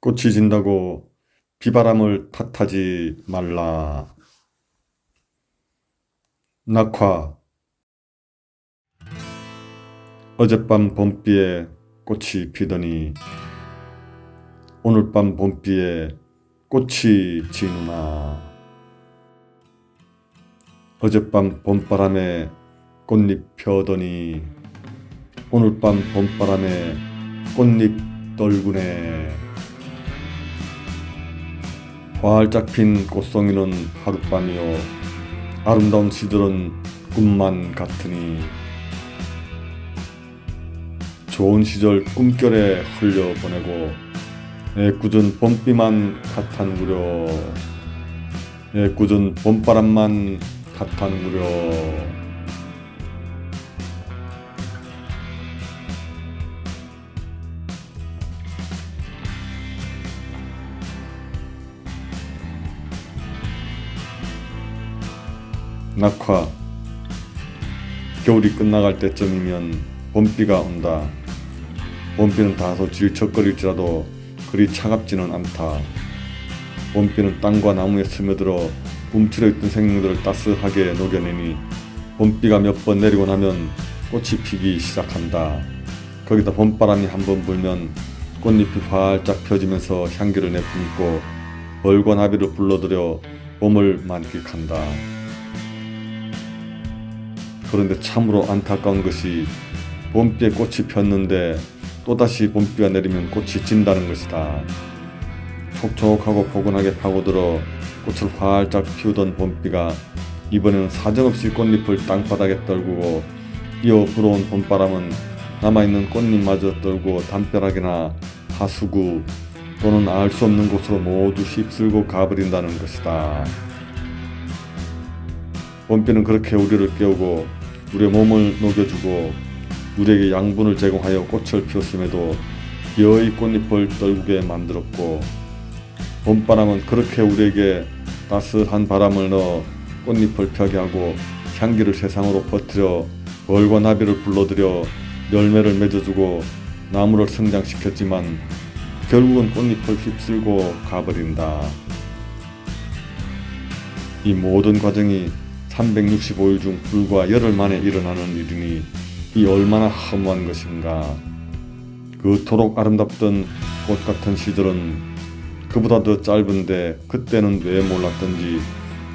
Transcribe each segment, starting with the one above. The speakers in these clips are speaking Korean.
꽃이 진다고 비바람을 탓하지 말라. 낙화. 어젯밤 봄비에 꽃이 피더니 오늘 밤 봄비에 꽃이 지누나. 어젯밤 봄바람에 꽃잎 펴더니 오늘 밤 봄바람에 꽃잎 떨구네 활짝 핀 꽃송이는 하룻밤이요. 아름다운 시들은 꿈만 같으니. 좋은 시절 꿈결에 흘려보내고 애꿎은 봄비만 같아는구려. 애꿎은 봄바람만 같아는구려 낙화 겨울이 끝나갈 때쯤이면 봄비가 온다. 봄비는 다소 질척거릴지라도 그리 차갑지는 않다. 봄비는 땅과 나무에 스며들어 움츠려 있던 생명들을 따스하게 녹여내니 봄비가 몇 번 내리고 나면 꽃이 피기 시작한다. 거기다 봄바람이 한 번 불면 꽃잎이 활짝 펴지면서 향기를 내뿜고 벌과 나비를 불러들여 봄을 만끽한다. 그런데 참으로 안타까운 것이 봄비에 꽃이 폈는데 또다시 봄비가 내리면 꽃이 진다는 것이다. 촉촉하고 포근하게 파고들어 꽃을 활짝 피우던 봄비가 이번에는 사정없이 꽃잎을 땅바닥에 떨구고 이어 불어온 봄바람은 남아있는 꽃잎마저 떨고 담벼락이나 하수구 또는 알 수 없는 곳으로 모두 휩쓸고 가버린다는 것이다. 봄비는 그렇게 우리를 깨우고 우리의 몸을 녹여주고 우리에게 양분을 제공하여 꽃을 피웠음에도 기어이 꽃잎을 떨구게 만들었고 봄바람은 그렇게 우리에게 따스한 바람을 넣어 꽃잎을 펴게 하고 향기를 세상으로 퍼뜨려 벌과 나비를 불러들여 열매를 맺어주고 나무를 성장시켰지만 결국은 꽃잎을 휩쓸고 가버린다. 이 모든 과정이 365일 중 불과 열흘 만에 일어나는 일이니 이 얼마나 허무한 것인가. 그토록 아름답던 꽃 같은 시절은 그보다 더 짧은데 그때는 왜 몰랐던지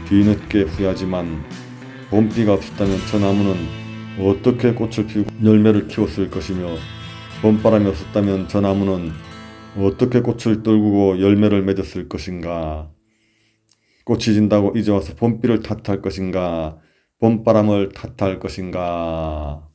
뒤늦게 후회하지만 봄비가 없었다면 저 나무는 어떻게 꽃을 피우고 열매를 키웠을 것이며 봄바람이 없었다면 저 나무는 어떻게 꽃을 떨구고 열매를 맺었을 것인가. 꽃이 진다고 이제 와서 봄비를 탓할 것인가, 봄바람을 탓할 것인가.